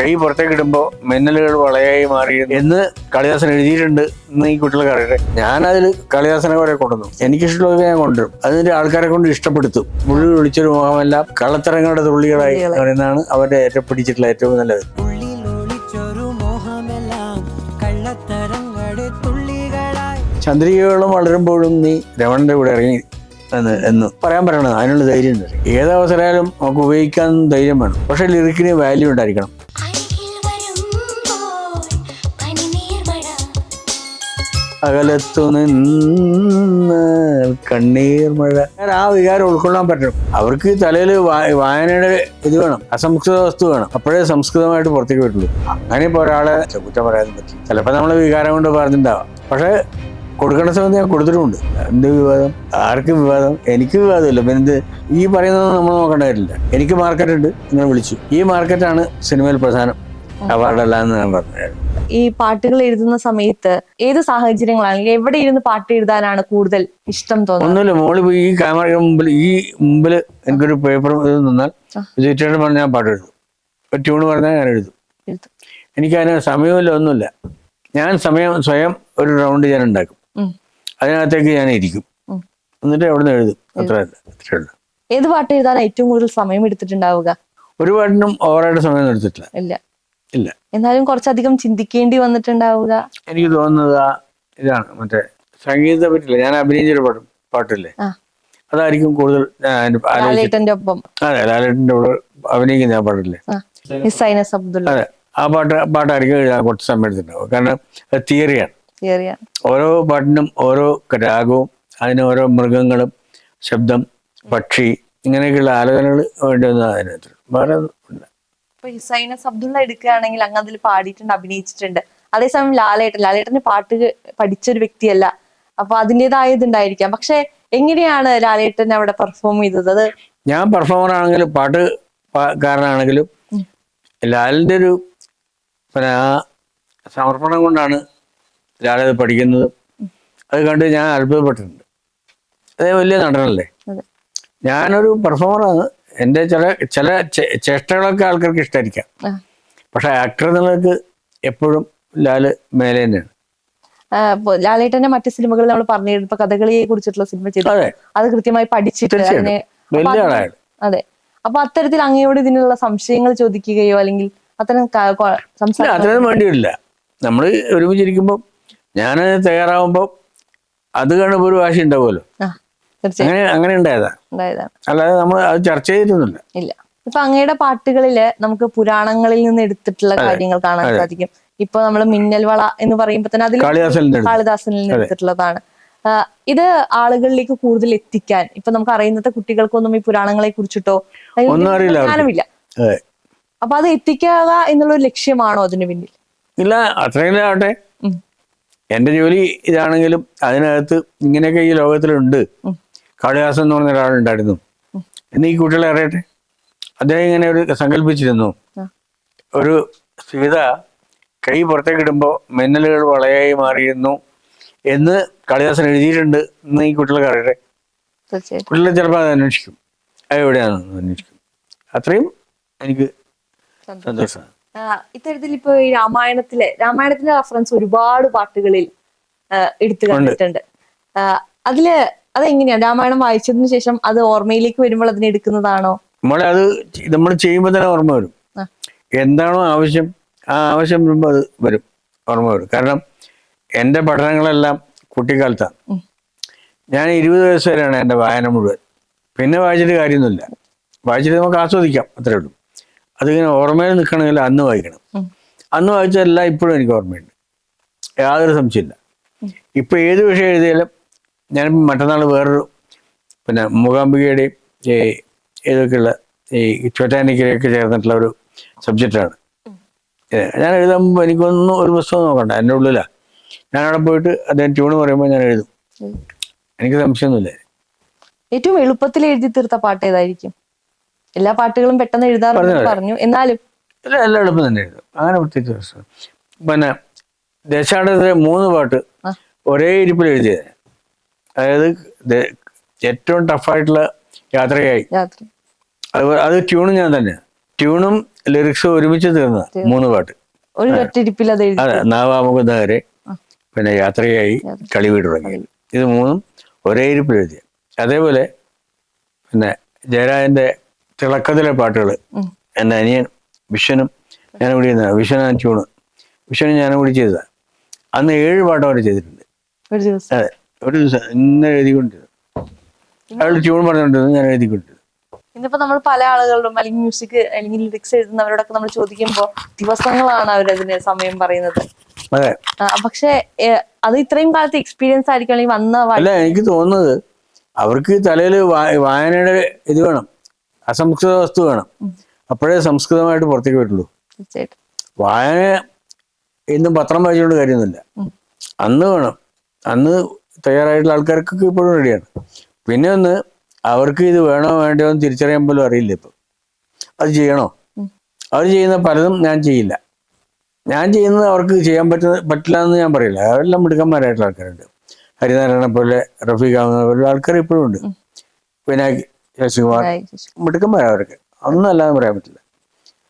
കൈ പുറത്തേക്ക് ഇടുമ്പോൾ മിന്നലുകൾ വളയായി മാറി എന്ന് കളിദാസൻ എഴുതിയിട്ടുണ്ട് എന്ന് ഈ കുട്ടികൾക്ക് അറിയട്ടെ. ഞാനതിൽ കളിദാസനെ കുറെ കൊണ്ടുവന്നു. എനിക്കിഷ്ടമുള്ളത് ഞാൻ കൊണ്ടുവരും. അതിന്റെ ആൾക്കാരെ കൊണ്ട് ഇഷ്ടപ്പെടുത്തും. മുള്ളി വിളിച്ചൊരു മുഖമെല്ലാം കള്ളത്തരങ്ങളുടെ തുള്ളികളായി പറയുന്നതാണ് അവരുടെ ഏറ്റവും പിടിച്ചിട്ടുള്ള ഏറ്റവും നല്ലത്. ഉള്ളിൽ ഒളിച്ചൊരു മോഹമെല്ലാം കള്ളത്തരങ്ങളുടെ തുള്ളികളായി. ചന്ദ്രികകളും വളരുമ്പോഴും നീ രമണന്റെ കൂടെ ഇറങ്ങി എന്ന് എന്ന് പറയാൻ പറയണത് അതിനുള്ള ധൈര്യം ഏത് ഏതവസരമായാലും നമുക്ക് ഉപയോഗിക്കാൻ ധൈര്യം വേണം. പക്ഷെ ലിറിക്കിന് വാല്യൂ ഉണ്ടായിരിക്കണം. അകലത്തു നിന്ന് കണ്ണീർ മഴ. ആ വികാരം ഉൾക്കൊള്ളാൻ പറ്റണം അവർക്ക് തലയിൽ വായനയുടെ ഇത് വേണം. അസംസ്കൃത വസ്തു വേണം. അപ്പോഴേ സംസ്കൃതമായിട്ട് പുറത്തേക്ക് പറ്റുള്ളൂ. അങ്ങനെ ഇപ്പോൾ ഒരാളെ കുറ്റം പറയാൻ പറ്റും. ചിലപ്പോൾ നമ്മൾ വികാരം കൊണ്ട് പറഞ്ഞിട്ടുണ്ടാവാം. പക്ഷേ കൊടുക്കേണ്ട സമയത്ത് ഞാൻ കൊടുത്തിട്ടുമുണ്ട്. എന്ത് വിവാദം? ആർക്ക് വിവാദം? എനിക്ക് വിവാദമില്ല. പിന്നെ എന്ത്? ഈ പറയുന്നത് നമ്മൾ നോക്കേണ്ട കാര്യമില്ല എനിക്ക് മാർക്കറ്റ് ഉണ്ട്. നിങ്ങൾ വിളിച്ചു. ഈ മാർക്കറ്റാണ് സിനിമയിൽ പ്രധാനം. അവാർഡല്ല എന്ന് ഞാൻ പറഞ്ഞു ഈ പാട്ടുകൾ എഴുതുന്ന സമയത്ത് ഏത് സാഹചര്യങ്ങളാണ്? എവിടെ ഇരുന്ന് പാട്ട് എഴുതാനാണ് കൂടുതൽ ഇഷ്ടം തോന്നുന്നത്? ഒന്നുമില്ല മോൾ പോയി ഈ ക്യാമറയുടെ മുമ്പിൽ ഈ മുമ്പിൽ എനിക്കൊരു പേപ്പർ ഇത് നിന്നാൽ ആ. പറഞ്ഞാൽ ഞാൻ പാട്ട് എഴുതും. ഒരു ട്യൂണ് പറഞ്ഞാൽ ഞാൻ എഴുതും. എനിക്കതിന് സമയമില്ല ഒന്നുമില്ല. ഞാൻ സമയം സ്വയം ഒരു റൗണ്ട് ഞാൻ ഉണ്ടാക്കും. അതിനകത്തേക്ക് ഞാൻ ഇരിക്കും. എന്നിട്ട് അവിടെ നിന്ന് എഴുതും. അത്ര അത്രേ ഉള്ളൂ. ഏത് പാട്ട് എഴുതാൻ ഏറ്റവും കൂടുതൽ സമയം എടുത്തിട്ടുണ്ടാവുക? ഒരു പാട്ടിനും ഓവറായിട്ട് സമയം എടുത്തിട്ടില്ല. ഇല്ല. എന്നാലും കുറച്ചധികം ചിന്തിക്കേണ്ടി വന്നിട്ടുണ്ടാവുക. എനിക്ക് തോന്നുന്നത് ആ ഇതാണ്. മറ്റേ സംഗീതത്തെ പറ്റില്ല ഞാൻ അഭിനയിച്ചൊരു പാട്ട് പാട്ടില്ലേ? ആ. അതായിരിക്കും കൂടുതൽ ഞാൻ ലാലേട്ടന്റെ ഒപ്പം. അതെ ലാലേട്ടന്റെ കൂടെ അഭിനയിക്കുന്ന ആ പാട്ടില്ലേ? സൈനസ് അബ്ദുള്ള. അതെ. ആ പാട്ട് ആ പാട്ടായിരിക്കും എഴുതാൻ കുറച്ച് സമയം എടുത്തിട്ടുണ്ടാവും കാരണം അത് തിയറിയാണ്. തിയറിയ ഓരോ പാട്ടിനും ഓരോ രാഗവും അതിന് ഓരോ മൃഗങ്ങളും ശബ്ദം പക്ഷി ഇങ്ങനെയൊക്കെയുള്ള ആലോചനകൾ വേണ്ടി വന്നത് അതിനകത്ത്. വേറെ ഒന്നും ഇല്ല. ഇപ്പൊ ഹിസൈനസ് അബ്ദുള്ള എടുക്കുകയാണെങ്കിൽ അങ്ങ് അതിൽ പാടിയിട്ടുണ്ട് അഭിനയിച്ചിട്ടുണ്ട്. അതേസമയം ലാലേട്ടൻ ലാലേട്ടന് പാട്ട് പഠിച്ച ഒരു വ്യക്തിയല്ല. അപ്പൊ അതിന്റെതായ ഇതുണ്ടായിരിക്കാം. പക്ഷെ എങ്ങനെയാണ് ലാലേട്ടൻ അവിടെ പെർഫോം ചെയ്തത്? അത് ഞാൻ പെർഫോമർ ആണെങ്കിലും പാട്ട് കാരനാണെങ്കിലും ലാലിന്റെ ഒരു പിന്നെ ആ സമർപ്പണം കൊണ്ടാണ് ലാലത് പഠിക്കുന്നത്. അത് കണ്ട് ഞാൻ അത്ഭുതപ്പെട്ടിട്ടുണ്ട്. അതേ വലിയ നടനല്ലേ. ഞാനൊരു പെർഫോമറാണ് എന്റെ ചില ചില ചേഷ്ടകളൊക്കെ ആൾക്കാർക്ക് ഇഷ്ടമായിരിക്കാം പക്ഷെ ആക്ടർ എന്നുള്ളവർക്ക് എപ്പോഴും ലാൽ മേലെ തന്നെയാണ്. ലാലേട്ടന്റെ മറ്റു സിനിമകളിൽ നമ്മൾ പറഞ്ഞു ഇപ്പൊ കഥകളിയെ കുറിച്ചിട്ടുള്ള സിനിമ ചെയ്തു. അതെ. കൃത്യമായി പഠിച്ചിട്ട് അത് അപ്പൊ അത്തരത്തിൽ അങ്ങയോട് ഇതിനുള്ള സംശയങ്ങൾ ചോദിക്കുകയോ അല്ലെങ്കിൽ അത്തരം അതിനൊന്നും വേണ്ടിയില്ല നമ്മൾ ഒരുമിച്ചിരിക്കുമ്പോൾ ഞാൻ തയ്യാറാവുമ്പോൾ അത് കാണുമ്പോൾ ഒരു വാശി ഉണ്ടാവുമല്ലോ. അങ്ങനെ അങ്ങനെ ഉണ്ടായതാ. ഉണ്ടായതാണ് അല്ലാതെ നമ്മൾ അത് ചർച്ച ചെയ്തിട്ടൊന്നുമില്ല. ഇല്ല. ഇപ്പൊ അങ്ങയുടെ പാട്ടുകളിൽ നമുക്ക് പുരാണങ്ങളിൽ നിന്ന് എടുത്തിട്ടുള്ള കാര്യങ്ങൾ കാണാൻ. സാധിക്കും. ഇപ്പൊ നമ്മൾ മിന്നൽ വള എന്ന് പറയുമ്പോ തന്നെ അതിൽ കാളിദാസനിൽ നിന്ന് എടുത്തിട്ടുള്ളതാണ്. ഇത് ആളുകളിലേക്ക് കൂടുതൽ എത്തിക്കാൻ ഇപ്പൊ നമുക്ക് അറിയുന്നത്തെ കുട്ടികൾക്കൊന്നും ഈ പുരാണങ്ങളെ കുറിച്ചിട്ടോ അല്ലെങ്കിൽ ഒന്നും അറിയില്ല ജ്ഞാനമില്ല. അപ്പൊ അത് എത്തിക്കുക എന്നുള്ളൊരു ലക്ഷ്യമാണോ അതിന് പിന്നിൽ? ഇല്ല അത്രയെങ്കിലും ആവട്ടെ എന്റെ ജോലി ഇതാണെങ്കിലും അതിനകത്ത് ഇങ്ങനെയൊക്കെ ഈ ലോകത്തിലുണ്ട്. കാളിദാസൻ എന്ന് പറഞ്ഞ ഒരാളുണ്ടായിരുന്നു എന്ന് ഈ കുട്ടികളെ അറിയട്ടെ? അദ്ദേഹം ഇങ്ങനെ ഒരു സങ്കല്പിച്ചിരുന്നു. ഒരു സീത കൈ പുറത്തേക്ക് ഇടുമ്പോൾ മിന്നലുകൾ വളയായി മാറിയിരുന്നു എന്ന് കാളിദാസൻ എഴുതിയിട്ടുണ്ട് എന്ന് ഈ കുട്ടികൾക്ക് അറിയട്ടെ? കുട്ടികളെ ചിലപ്പോൾ അത് അന്വേഷിക്കും. അത് എവിടെയാണെന്ന് അന്വേഷിക്കും. അത്രയും എനിക്ക് സന്തോഷമാണ് ഇത്തരത്തിൽ ഇപ്പൊ ഈ രാമായണത്തിലെ രാമായണത്തിന്റെ റെഫറൻസ് ഒരുപാട് പാട്ടുകളിൽ എടുത്തു കണ്ടിട്ടുണ്ട്. അതിൽ അതെങ്ങനെയാ? രാമായണം വായിച്ചതിന് ശേഷം അത് ഓർമ്മയിലേക്ക് വരുമ്പോൾ അതിനെ എടുക്കുന്നതാണോ? നമ്മളെ അത് നമ്മൾ ചെയ്യുമ്പോൾ തന്നെ ഓർമ്മ വരും. എന്താണോ ആവശ്യം ആ ആവശ്യം വരുമ്പോൾ അത് വരും. ഓർമ്മ വരും. കാരണം എന്റെ പഠനങ്ങളെല്ലാം കുട്ടിക്കാലത്താണ്. ഞാൻ ഇരുപത് വയസ്സ് വരെയാണ് എന്റെ വായന മുഴുവൻ. പിന്നെ വായിച്ചിട്ട് കാര്യമൊന്നുമില്ല. വായിച്ചിട്ട് നമുക്ക് ആസ്വദിക്കാം അത്രേ ഉള്ളൂ. അതിങ്ങനെ ഓർമ്മയിൽ നിൽക്കണമെങ്കിൽ അന്ന് വായിക്കണം. അന്ന് വായിച്ചതെല്ലാം ഇപ്പോഴും എനിക്ക് ഓർമ്മയുണ്ട്. യാതൊരു സംശയമില്ല ഇപ്പൊ ഏത് വിഷയം എഴുതിയാലും ഞാൻ മറ്റന്നാൾ വേറൊരു പിന്നെ മൂകാംബികയുടെ ഈ ഏതൊക്കെയുള്ള ഈ ചോറ്റാനിക്കരയൊക്കെ ചേർന്നിട്ടുള്ള ഒരു സബ്ജക്റ്റാണ്. ഞാൻ എഴുതുമ്പോൾ എനിക്കൊന്നും ഒരു പുസ്തകം നോക്കണ്ട എന്റെ ഉള്ളിലാണ് ഞാൻ അവിടെ പോയിട്ട് അദ്ദേഹം ട്യൂണ് പറയുമ്പോൾ ഞാൻ എഴുതും. എനിക്ക് സംശയമൊന്നുമില്ല. ഏറ്റവും എളുപ്പത്തിൽ എഴുതി തീർത്ത പാട്ട് ഏതായിരിക്കും? എല്ലാ പാട്ടുകളും പെട്ടെന്ന് എഴുതാറുണ്ടെന്ന് പറഞ്ഞു. എന്നാലും എല്ലാം എളുപ്പം തന്നെ എഴുതും. അങ്ങനെ പ്രത്യേകിച്ച് പിന്നെ ദേശാടനത്തിലെ മൂന്ന് പാട്ട് ഒരേ ഇരിപ്പിൽ എഴുതിയത് അതായത് ഏറ്റവും ടഫായിട്ടുള്ള യാത്രയായി. യാത്ര. അത് അത് ട്യൂണും ഞാൻ തന്നെ. ട്യൂണും ലിറിക്സും ഒരുമിച്ച് തീർന്ന മൂന്ന് പാട്ട്. അത് നാവാമുകുന്നവരെ പിന്നെ യാത്രയായി കളി വീട് തുടങ്ങി. ഇത് മൂന്നും ഒരേ ഇരിപ്പിൽ എഴുതിയ. അതേപോലെ പിന്നെ ജയരാജന്റെ തിളക്കത്തിലെ പാട്ടുകൾ എന്റെ അനിയൻ വിഷനും ഞാൻ കൂടി ചെയ്യുന്ന വിഷൻ ആൻഡ് ട്യൂണ്. വിഷനും ഞാനും കൂടി ചെയ്തതാണ് അന്ന് ഏഴ് പാട്ട് ചെയ്തിട്ടുണ്ട്. അതെ. ഒരു ദിവസം ഇന്ന് എഴുതിക്കൊണ്ട് അയാൾ ട്യൂൺ പറഞ്ഞുകൊണ്ടിരുന്നു ഞാൻ എഴുതിക്കൊണ്ട്. ഇന്നിപ്പോ നമ്മൾ പല ആളുകളും അല്ലെങ്കിൽ മ്യൂസിക് അല്ലെങ്കിൽ ലിറിക്സ് എഴുതുന്നവരോടൊക്കെ നമ്മൾ ചോദിക്കുമ്പോൾ ദിവസങ്ങളാണ് അവരതിന് സമയം പറയുന്നത്. പക്ഷെ അത് ഇത്രയും കാലത്തെ എക്സ്പീരിയൻസ് ആയിരിക്കും അല്ലെങ്കിൽ വന്ന അല്ല എനിക്ക് തോന്നുന്നത് അവർക്ക് തലയിൽ വായനയുടെ ഇത് വേണം. അസംസ്കൃത വസ്തു വേണം. അപ്പോഴേ സംസ്കൃതമായിട്ട് പുറത്തേക്ക് വരുള്ളൂ വായന ഇന്നും പത്രം വായിച്ചുകൊണ്ട് കാര്യമൊന്നുമില്ല. അന്ന് വേണം. അന്ന് തയ്യാറായിട്ടുള്ള ആൾക്കാർക്കൊക്കെ ഇപ്പോഴും റെഡിയാണ് പിന്നെ ഒന്ന് അവർക്ക് ഇത് വേണോ വേണ്ടയോ എന്ന് തിരിച്ചറിയാൻ പോലും അറിയില്ല ഇപ്പം. അത് ചെയ്യണോ? അവർ ചെയ്യുന്ന പലതും ഞാൻ ചെയ്യില്ല. ഞാൻ ചെയ്യുന്നത് അവർക്ക് ചെയ്യാൻ പറ്റുന്ന പറ്റില്ല എന്ന് ഞാൻ പറയില്ല. അവരെല്ലാം മിടുക്കന്മാരായിട്ടുള്ള ആൾക്കാരുണ്ട്. ഹരിനാരായണ പോലെ റഫീഖ് ആവുന്ന പോലെ ആൾക്കാർ ഇപ്പോഴും ഉണ്ട്. വിനായക് ശശികുമാർ അവർക്ക് ഒന്നും അല്ലാതെ പറയാൻ പറ്റില്ല.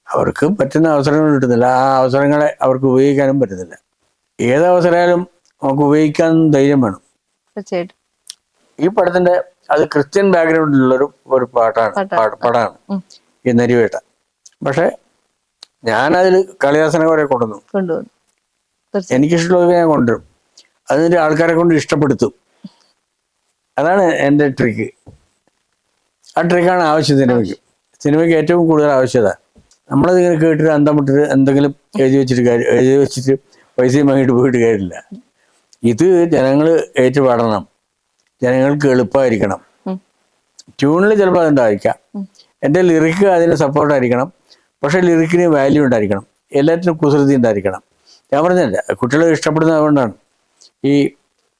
അവർക്ക് പറ്റുന്ന അവസരങ്ങൾ കിട്ടുന്നില്ല. ആ അവസരങ്ങളെ അവർക്ക് ഉപയോഗിക്കാനും പറ്റുന്നില്ല ഏത് അവസരമായാലും നമുക്ക് ഉപയോഗിക്കാൻ ധൈര്യം വേണം. തീർച്ചയായിട്ടും. ഈ പടത്തിന്റെ അത് ക്രിസ്ത്യൻ ബാക്ക്ഗ്രൗണ്ടിലുള്ളൊരു ഒരു പാട്ടാണ്. പടമാണ്. ഈ നരിവേട്ട. പക്ഷെ ഞാനതിൽ കളിദാസനെ കുറെ കൊണ്ടുവന്നു. കൊണ്ടുവന്നു. എനിക്കിഷ്ടമുള്ളത് ഞാൻ കൊണ്ടുവരും. അതിന്റെ ആൾക്കാരെ കൊണ്ട് ഇഷ്ടപ്പെടുത്തും. അതാണ് എന്റെ ട്രിക്ക്. ആ ട്രിക്കാണ് ആവശ്യം സിനിമയ്ക്ക്. സിനിമയ്ക്ക് ഏറ്റവും കൂടുതൽ ആവശ്യത. നമ്മളതിങ്ങനെ കേട്ടിട്ട് അന്തം വിട്ടിട്ട് എന്തെങ്കിലും എഴുതി വെച്ചിട്ട് കാര്യം എഴുതി വെച്ചിട്ട് പൈസയും വാങ്ങിയിട്ട് പോയിട്ട് കാര്യമില്ല. ഇത് ജനങ്ങൾ ഏറ്റുപാടണം. ജനങ്ങൾക്ക് എളുപ്പമായിരിക്കണം ട്യൂണിൽ ചിലപ്പോൾ അതുണ്ടായിരിക്കാം. എന്റെ ലിറിക്ക് അതിന് സപ്പോർട്ടായിരിക്കണം പക്ഷേ ലിറിക്കിന് വാല്യൂ ഉണ്ടായിരിക്കണം. എല്ലാറ്റിനും കുസൃതി ഉണ്ടായിരിക്കണം. ഞാൻ പറഞ്ഞില്ല കുട്ടികൾ ഇഷ്ടപ്പെടുന്നത് അതുകൊണ്ടാണ്. ഈ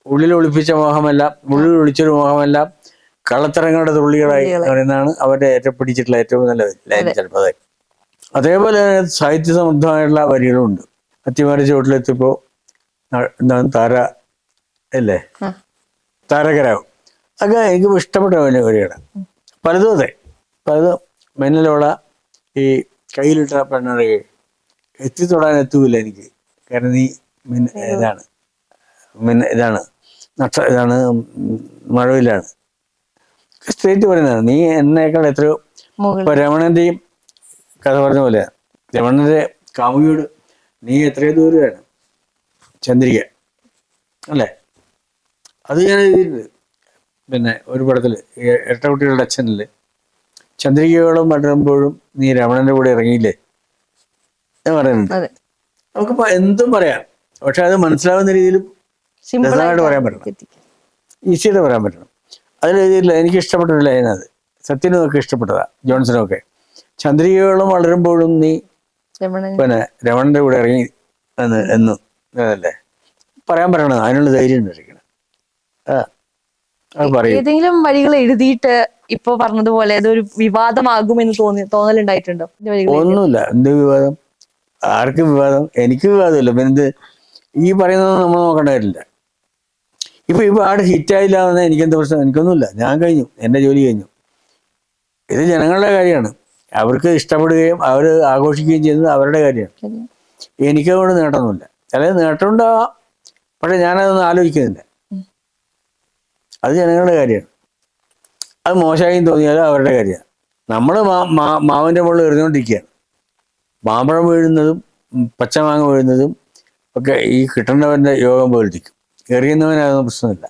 ഉള്ളിൽ ഒളിപ്പിച്ച മോഹമെല്ലാം ഉള്ളിൽ ഒളിച്ചൊരു മോഹമെല്ലാം കള്ളത്തരങ്ങളുടെ തുള്ളികളായി പറയുന്നതാണ് അവരുടെ ഏറ്റവും പിടിച്ചിട്ടുള്ള ഏറ്റവും നല്ല ലൈൻ ചിലപ്പോൾ അതെ. അതേപോലെ തന്നെ സാഹിത്യ സമൃദ്ധമായിട്ടുള്ള വരികളുണ്ട്. അത്തിമാരി ചുവട്ടിലെത്തിയപ്പോൾ താര അല്ലേ. താരകരാവും. ഒക്കെ എനിക്ക് ഇഷ്ടപ്പെട്ട പരിപാടിയാണ് പലതും അതെ. പലതും മെന്നിലുള്ള ഈ കയ്യിലിട്ട പെണ്ണറിയെ എത്തിത്തൊടാൻ എത്തൂല എനിക്ക്. കാരണം നീ മിന്ന ഇതാണ്. മിന്ന ഇതാണ്. നക്ഷ ഇതാണ് മഴവിലാണ് സ്ട്രേറ്റ് പറയുന്നതാണ് നീ എന്നേക്കാൾ എത്രയോ ഇപ്പൊ രമണന്റെയും കഥ പറഞ്ഞ പോലെയാണ് രമണന്റെ കാമുകിയോട് നീ എത്രയോ ദൂരെയാണ്. ചന്ദ്രിക. അല്ലേ? അത് ഞാൻ എഴുതിയിട്ടുണ്ട് പിന്നെ ഒരു പടത്തിൽ ഇരട്ട കുട്ടികളുടെ അച്ഛനിൽ ചന്ദ്രികയോളം മടരുമ്പോഴും നീ രമണന്റെ കൂടെ ഇറങ്ങിയില്ലേ? ഞാൻ പറയുന്നുണ്ട്. നമുക്ക് എന്തും പറയാം. പക്ഷെ അത് മനസ്സിലാവുന്ന രീതിയിൽ സിമ്പിൾ രസമായിട്ട് പറയാൻ പറ്റണം. ഈസിയായിട്ട് പറയാൻ പറ്റണം. അതിൽ എഴുതിയില്ല എനിക്ക് ഇഷ്ടപ്പെട്ട ഒരു ലൈനത്. സത്യനും ഒക്കെ ഇഷ്ടപ്പെട്ടതാ ജോൺസനും ഒക്കെ. ചന്ദ്രികയോളം വളരുമ്പോഴും നീ പിന്നെ രമണന്റെ കൂടെ ഇറങ്ങി എന്ന് എന്നും അതല്ലേ? പറയാൻ പറയണത് അതിനുള്ള ധൈര്യം ഉണ്ടായിരിക്കണം. ആ അത് പറയും. ഏതെങ്കിലും വരികൾ എഴുതിയിട്ട് ഇപ്പൊ പറഞ്ഞതുപോലെ അതൊരു വിവാദമാകുമെന്ന് തോന്നി തോന്നലുണ്ടായിട്ടുണ്ടോ? ഇതിന്റെ വരികൾ എഴുതിയത്? ഒന്നുമില്ല. എന്ത് വിവാദം? ആർക്ക് വിവാദം? എനിക്ക് വിവാദമില്ല. പിന്നെ എന്ത് ഈ പറയുന്നത് നമ്മൾ നോക്കേണ്ട കാര്യമില്ല. ഇപ്പൊ ഈ പാട് ഹിറ്റായില്ല എന്ന് എനിക്കെന്ത് പ്രശ്നം? എനിക്കൊന്നുമില്ല. ഞാൻ കഴിഞ്ഞു. എന്റെ ജോലി കഴിഞ്ഞു. ഇത് ജനങ്ങളുടെ കാര്യമാണ്. അവർക്ക് ഇഷ്ടപ്പെടുകയും അവർ ആഘോഷിക്കുകയും ചെയ്യുന്നത് അവരുടെ കാര്യമാണ്. എനിക്കതുകൊണ്ട് നേട്ടമൊന്നുമില്ല. അല്ലെങ്കിൽ നേട്ടമുണ്ടാവാം പക്ഷെ ഞാനതൊന്നും ആലോചിക്കുന്നില്ല. അത് ജനങ്ങളുടെ കാര്യമാണ്. അത് മോശമായും തോന്നിയാലും അവരുടെ കാര്യമാണ്. നമ്മൾ മാവിന്റെ മുകളിൽ എറിഞ്ഞുകൊണ്ടിരിക്കുകയാണ്. മാമ്പഴം വീഴുന്നതും പച്ചമാങ്ങ വീഴുന്നതും ഒക്കെ ഈ കിട്ടേണ്ടവന്റെ യോഗം പോലെ ഇരിക്കും എറിയുന്നവനതൊന്നും പ്രശ്നമില്ല.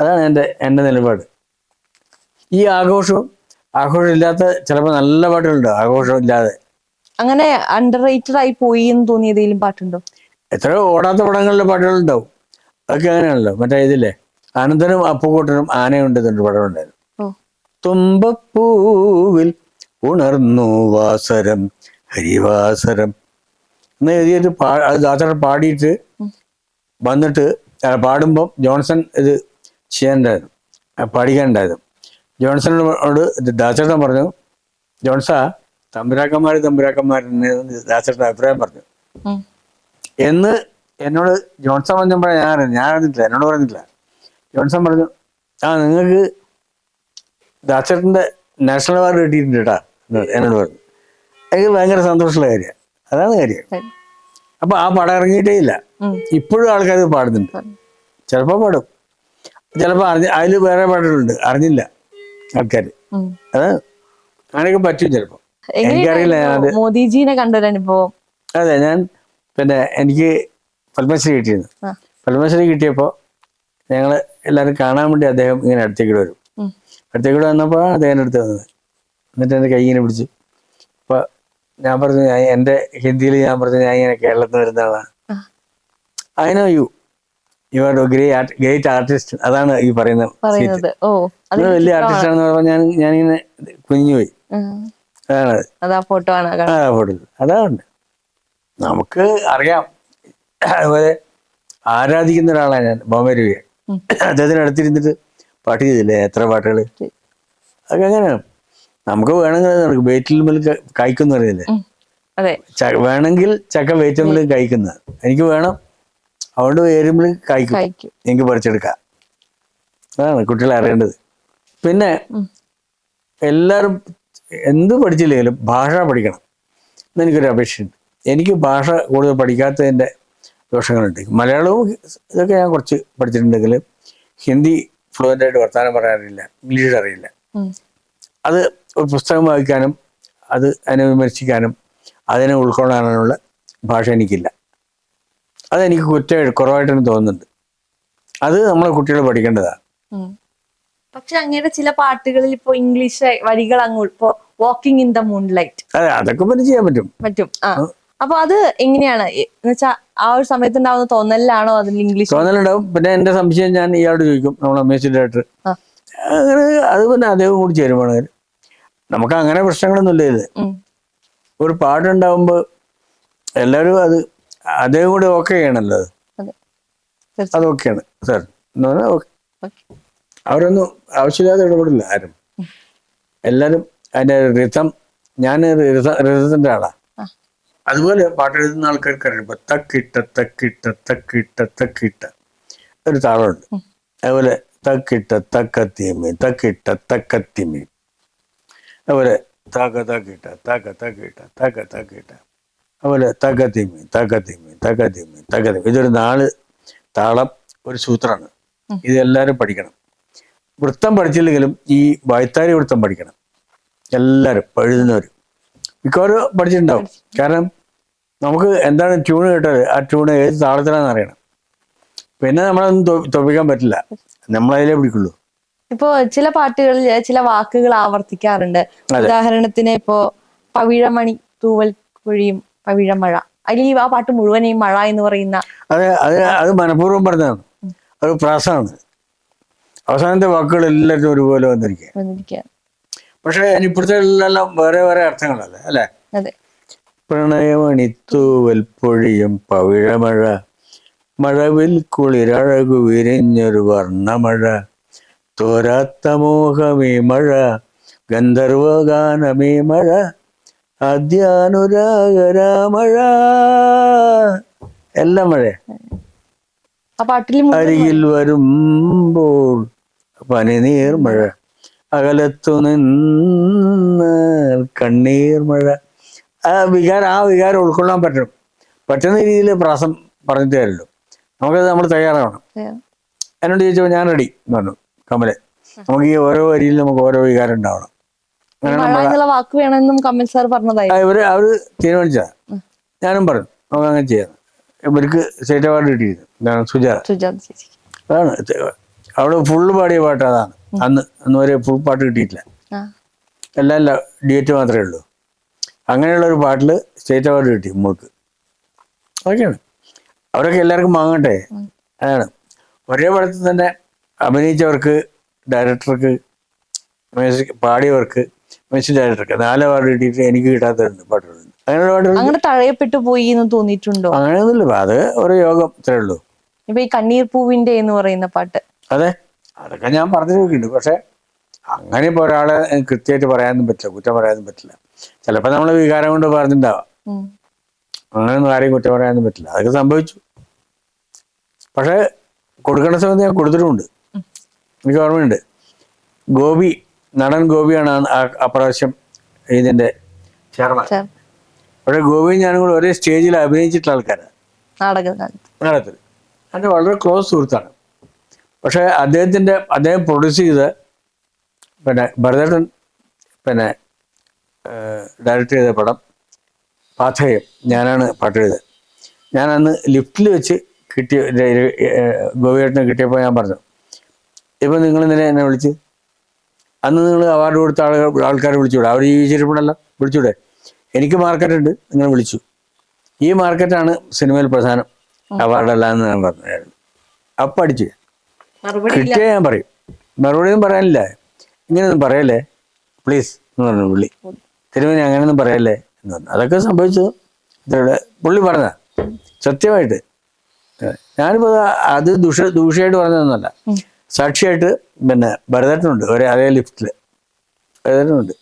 അതാണ് എന്റെ എന്റെ നിലപാട്. ഈ ആഘോഷവും ആഘോഷം ഇല്ലാത്ത ചിലപ്പോൾ നല്ല പാട്ടുകളുണ്ട്. ആഘോഷം ഇല്ലാതെ അങ്ങനെ അണ്ടർ റേറ്റഡ് ആയി പോയി എന്ന് തോന്നിയ ഏതെങ്കിലും പാട്ടുണ്ടോ? എത്രയോ ഓടാത്ത പടങ്ങളിലെ പാട്ടുകളുണ്ടാവും അതൊക്കെ അങ്ങനെയാണല്ലോ. മറ്റേ ഇതില്ലേ? അനന്തനും അപ്പുകൂട്ടനും ആനയുണ്ടെന്നുണ്ട് പടമുണ്ടായിരുന്നു ഓ. തുമ്പപ്പൂവിൽ ഉണർന്നു വാസരം ഹരിവാസരം എന്ന് എഴുതിയിട്ട് പാ ദാസേട്ടൻ പാടിയിട്ട് വന്നിട്ട് പാടുമ്പം ജോൺസൺ ഇത് ചെയ്യാനുണ്ടായിരുന്നു. പാടിക്കാനുണ്ടായിരുന്നു. ജോൺസണോട് ദാസേട്ടൻ പറഞ്ഞു ജോൺസാ തമ്പുരാക്കന്മാർ തമ്പുരാക്കന്മാരെന്ന് ദാസേട്ട അഭിപ്രായം പറഞ്ഞു. എന്ന് എന്നോട് ജോൺസൺ പറഞ്ഞപ്പോഴാണ് ഞാൻ അറിഞ്ഞു ഞാൻ അറിഞ്ഞിട്ടില്ല. എന്നോട് പറഞ്ഞിട്ടില്ല. ജോൺസൺ പറഞ്ഞു ആ നിങ്ങൾക്ക് ദാസേട്ടന്റെ നാഷണൽ അവാർഡ് കിട്ടിയിട്ടുണ്ട് കേട്ടാ എന്നോട് പറഞ്ഞു. എനിക്ക് ഭയങ്കര സന്തോഷമുള്ള കാര്യമാണ് അതാണ് കാര്യം. അപ്പൊ ആ പടം ഇറങ്ങിയിട്ടേ ഇല്ല. ഇപ്പോഴും ആൾക്കാർ പാടുന്നുണ്ട്. ചിലപ്പോൾ പാടും. ചിലപ്പോൾ അറിഞ്ഞ അതിൽ വേറെ പാടുകളുണ്ട് അറിഞ്ഞില്ല ആൾക്കാർ അത് അങ്ങനെയൊക്കെ പറ്റും ചിലപ്പോൾ എനിക്കറിയില്ല ഞാനത് മോദിജീനെ കണ്ടൊരു അനുഭവം അതെ ഞാൻ പിന്നെ എനിക്ക് പത്മശ്രീ കിട്ടിയിരുന്നു. പത്മശ്രീ കിട്ടിയപ്പോൾ ഞങ്ങൾ എല്ലാവരും കാണാൻ വേണ്ടി അദ്ദേഹം ഇങ്ങനെ അടുത്തേക്ക് വരും. അടുത്തേക്ക് വന്നപ്പോൾ അദ്ദേഹം അടുത്ത് വന്നത്. എന്നിട്ട് എന്റെ കൈ ഇങ്ങനെ പിടിച്ചു. അപ്പോൾ ഞാൻ പറഞ്ഞു ഞാൻ എന്റെ ഹിന്ദിയിൽ ഞാൻ പറഞ്ഞു ഞാൻ ഇങ്ങനെ കേരളത്തിൽ വരുന്ന ആളാണ്. I know you you are great great artist അതാണ് ഈ. പറയുന്നത്. വലിയ ആർട്ടിസ്റ്റ് ആണെന്ന് പറയുമ്പോൾ ഞാൻ ഞാനിങ്ങനെ കുഞ്ഞുപോയി അത്. ഫോട്ടോ ആണ് അതാണ്. നമുക്ക് അറിയാം. അതുപോലെ ആരാധിക്കുന്ന ഒരാളാണ് ഞാൻ ബോമരുവിയെ. അദ്ദേഹത്തിന് അടുത്തിരുന്നിട്ട് പാട്ട് ചെയ്തില്ലേ? എത്ര പാട്ടുകൾ. അതൊക്കെ അങ്ങനെയാണ് നമുക്ക് വേണമെങ്കിൽ നടക്കും. വെയിറ്റിൽ മേൽ കായ്ക്കുന്ന അറിയില്ലേ വേണമെങ്കിൽ ചക്ക വെയിറ്റുമ്പിൽ കഴിക്കുന്ന എനിക്ക് വേണം. അതുകൊണ്ട് വേരുമ്പിൽ കായ്ക്കും. കഴിക്കും എനിക്ക് പറിച്ചെടുക്കാം. അതാണ് കുട്ടികളെ അറിയേണ്ടത്. പിന്നെ എല്ലാരും എല്ലാവരും എന്ത് പഠിച്ചില്ലെങ്കിലും ഭാഷ പഠിക്കണം. എന്നെനിക്കൊരു അപേക്ഷയുണ്ട്. എനിക്ക് ഭാഷ കൂടുതൽ പഠിക്കാത്തതിന്റെ ദോഷങ്ങളുണ്ട്. മലയാളവും ഇതൊക്കെ ഞാൻ കുറച്ച് പഠിച്ചിട്ടുണ്ടെങ്കിൽ ഹിന്ദി ഫ്ലുവന്റ് ആയിട്ട് വർത്തമാനം പറയാറില്ല ഇംഗ്ലീഷ് അറിയില്ല. അത് ഒരു പുസ്തകം വായിക്കാനും അത് അതിനെ വിമർശിക്കാനും അതിനെ ഉൾക്കൊള്ളാനുള്ള ഭാഷ എനിക്കില്ല. അതെനിക്ക് കുറ്റ കുറവായിട്ടാണ് തോന്നുന്നുണ്ട്. അത് നമ്മളെ കുട്ടികൾ പഠിക്കേണ്ടതാണ്. പക്ഷെ അങ്ങയുടെ ചില പാട്ടുകളിൽ ഇപ്പൊ ഇംഗ്ലീഷ് വരികൾ അങ്ങ് ഇപ്പൊ walking in the moon light അതെ അതൊക്കെ ചെയ്യാൻ പറ്റും. പറ്റും. ആ. അപ്പൊ അത് എങ്ങനെയാണ്? എന്നുവെച്ചാ ആ ഒരു സമയത്ത് ഉണ്ടാവുന്ന തോന്നലാണോ അതിൽ ഇംഗ്ലീഷ് തോന്നലുണ്ടാവും. പിന്നെ എന്റെ സംശയം ഞാൻ ഇയാളോട് ചോദിക്കും നമ്മുടെ മ്യൂസിക് ഡയറക്ടർ അങ്ങനെ അത് പിന്നെ അദ്ദേഹം കൂടി ചേരുമ്പോൾ നമുക്ക് അങ്ങനെ പ്രശ്നങ്ങളൊന്നും ഇല്ല ഇത്. ഒരു പാട്ടുണ്ടാവുമ്പോൾ എല്ലാവരും അത് അദ്ദേഹം കൂടി ഓക്കെ ചെയ്യണല്ലോ അത്. അതെ ഓക്കെയാണ് സാർ എന്ന് പറഞ്ഞാൽ ഓക്കേ. അവരൊന്നും ആവശ്യമില്ലാതെ ഇടപെടില്ല ആരും. എല്ലാവരും അതിന്റെ രഥം ഞാൻ രഥത്തിന്റെ ആളാ. അതുപോലെ പാട്ട് എഴുതുന്ന ആൾക്കാർക്ക് അറിയാം ഇപ്പൊ തക്കിട്ട തക്കിട്ട തക്കിട്ട തക്കിട്ട ഒരു താളമുണ്ട് അതുപോലെ തക്കിട്ട തക്കത്തിമി തക്കിട്ട തക്കത്തിമി അതുപോലെ തക തക്കിട്ട തക തക്കിട്ട തക തക്കിട്ട അതുപോലെ തകത്തിമി തകത്തിമി തകത്തിമി തകത്തിമി ഇതൊരു നാല് താളം ഒരു സൂത്രമാണ് ഇതെല്ലാവരും പഠിക്കണം. വൃത്തം പഠിച്ചില്ലെങ്കിലും ഈ വായ്ത്താരി വൃത്തം പഠിക്കണം. എല്ലാവരും എഴുതുന്നവർ മിക്കവാറും പഠിച്ചിട്ടുണ്ടാവും. കാരണം നമുക്ക് എന്താണ് ട്യൂൺ കേട്ടത് ആ ട്യൂൺ ഏത് താളത്തിലാണെന്ന് അറിയണം. പിന്നെ നമ്മളൊന്നും തൊപ്പിക്കാൻ പറ്റില്ല. നമ്മളതിലേ പിടിക്കുള്ളൂ. ഇപ്പോ ചില പാട്ടുകളിൽ ചില വാക്കുകൾ ആവർത്തിക്കാറുണ്ട്. ഉദാഹരണത്തിന് ഇപ്പോ പവിഴമണി തൂവൽ കുഴിയും പവിഴമഴ. ഈ ആ പാട്ട് മുഴുവൻ ഈ മഴ എന്ന് പറയുന്ന അത് അത് അത് മനഃപൂർവം പറഞ്ഞതാണ്. അത് പ്രാസമാണ് അവസാനത്തെ വാക്കുകൾ എല്ലാവരും ഒരുപോലെ വന്നിരിക്കുക പക്ഷെ പക്ഷേ ഇപ്പോഴത്തെ എല്ലാം വേറെ വേറെ അർത്ഥങ്ങളല്ലേ അല്ലെ? അതെ. പ്രണയമണിത്തൂവൽ പൊഴിയും പവിഴമഴ മഴവിൽ കുളിരഴകു വിരിഞ്ഞൊരു വർണമഴ തോരാത്ത മോഹമേ മഴ ഗന്ധർവഗാനമേ മഴ അധ്യാനുരാഗരാമഴ എല്ലാം മഴ അരികിൽ വരുമ്പോൾ പനിനീർ മഴ. അകലത്തു നിന്ന് കണ്ണീർ മഴ. ആ വികാരം ആ വികാരം ഉൾക്കൊള്ളാൻ പറ്റണം പറ്റുന്ന രീതിയിൽ പ്രാസം പറഞ്ഞു തരല്ലോ നമുക്കത് നമ്മൾ തയ്യാറാവണം. എന്നോട് ചോദിച്ചപ്പോൾ ഞാൻ റെഡി എന്ന് പറഞ്ഞു കമലെ. നമുക്ക് ഈ ഓരോ വരിയിൽ നമുക്ക് ഓരോ വികാരം ഉണ്ടാവണം. അവർ ഇവർ അവർ തീരുമാനിച്ച. ഞാനും പറഞ്ഞു നമുക്ക് അങ്ങനെ ചെയ്യാം. ഇവർക്ക് സ്റ്റേറ്റ് അവാർഡ് കിട്ടിയിരുന്നു. സുജാത. അതാണ്. അവിടെ ഫുള്ള് പാടിയ പാട്ട് അതാണ് അന്ന് അന്ന് വരെ ഫുൾ പാട്ട് കിട്ടിയിട്ടില്ല. എല്ലാം അല്ല ഡിയറ്റ് മാത്രമേ ഉള്ളൂ. അങ്ങനെയുള്ള ഒരു പാട്ടിൽ സ്റ്റേറ്റ് അവാർഡ് കിട്ടി മോൾക്ക് അതൊക്കെയാണ്. അവരൊക്കെ എല്ലാവർക്കും വാങ്ങട്ടെ. അതാണ്. ഒരേ പടത്തിൽ തന്നെ അഭിനയിച്ചവർക്ക് ഡയറക്ടർക്ക് മ്യൂസിക് പാടിയവർക്ക് മ്യൂസിക് ഡയറക്ടർക്ക് നാല് അവാർഡ് കിട്ടിയിട്ട് എനിക്ക് കിട്ടാത്തതുണ്ട് പാട്ടുകളുണ്ട് അങ്ങനെയുള്ള പാട്ടുകൾ അങ്ങനെ തഴയപ്പെട്ടു പോയി എന്ന് തോന്നിയിട്ടുണ്ടോ? അങ്ങനെയൊന്നുമില്ല. അത് ഒരു യോഗം ഇത്രേ ഉള്ളൂ. ഇപ്പൊ ഈ കണ്ണീർ പൂവിന്റെ എന്ന് പറയുന്ന പാട്ട്. അതെ. അതൊക്കെ ഞാൻ പറഞ്ഞു നോക്കിയിട്ടുണ്ട് പക്ഷെ അങ്ങനെ ഇപ്പോൾ ഒരാളെ കൃത്യമായിട്ട് പറയാനും പറ്റില്ല കുറ്റം പറയാനും പറ്റില്ല. ചിലപ്പോൾ നമ്മൾ വികാരം കൊണ്ട് പറഞ്ഞിട്ടുണ്ടാവാം. അങ്ങനെയൊന്നും ആരെയും കുറ്റം പറയാനും പറ്റില്ല. അതൊക്കെ സംഭവിച്ചു. പക്ഷെ കൊടുക്കേണ്ട സമയത്ത് ഞാൻ കൊടുത്തിട്ടുമുണ്ട്. എനിക്ക് ഓർമ്മയുണ്ട്. ഗോപി നടൻ ഗോപിയാണ് അപ്രാവശ്യം ഇതിന്റെ ചെയർമാൻ. പക്ഷെ ഗോപിയും ഞാനും കൂടെ ഒരേ സ്റ്റേജിൽ അഭിനയിച്ചിട്ടുള്ള ആൾക്കാരാണ്. നാടകത്തിൽ. എന്റെ വളരെ ക്ലോസ് സുഹൃത്താണ്. പക്ഷേ അദ്ദേഹത്തിന്റെ അദ്ദേഹം പ്രൊഡ്യൂസ് ചെയ്ത് പിന്നെ ഭരതേട്ടൻ പിന്നെ ഡയറക്റ്റ് ചെയ്ത പടം പാഥേയം ഞാനാണ് പാട്ട് ഞാൻ അന്ന് ലിഫ്റ്റിൽ വെച്ച് കിട്ടിയ ഗോപിയേട്ടനെ കിട്ടിയപ്പോൾ ഞാൻ പറഞ്ഞു ഇപ്പം നിങ്ങൾ ഇന്നലെ എന്നെ വിളിച്ച്? അന്ന് നിങ്ങൾ അവാർഡ് കൊടുത്ത ആളുകൾ ആൾക്കാരെ വിളിച്ചുകൂടെ? അവർ ജീവിച്ചിരിപ്പുണ്ടല്ല വിളിച്ചൂടെ എനിക്ക് മാർക്കറ്റുണ്ട് നിങ്ങൾ വിളിച്ചു. ഈ മാർക്കറ്റാണ് സിനിമയിൽ പ്രധാനം അവാർഡല്ല എന്ന് ഞാൻ പറഞ്ഞായിരുന്നു. അപ്പം അടിച്ചു കിട്ടിയ ഞാൻ പറയും. മറുപടിയൊന്നും പറയാനില്ല. ഇങ്ങനെയൊന്നും പറയല്ലേ? പ്ലീസ് എന്ന് പറഞ്ഞു പുള്ളി. തിരുമേനി അങ്ങനെയൊന്നും പറയല്ലേ എന്ന് പറഞ്ഞു. അതൊക്കെ സംഭവിച്ചത് ഇത്രയുടെ പുള്ളി പറഞ്ഞ സത്യമായിട്ട്. ഞാനിപ്പോൾ അത് ദുഷ ദൂഷ്യായിട്ട് പറഞ്ഞതൊന്നുമല്ല. സാക്ഷിയായിട്ട് പിന്നെ ഭരതേട്ടനുണ്ട്. ഒരേ അതേ ലിഫ്റ്റിൽ ഭരതേട്ടനുണ്ട്.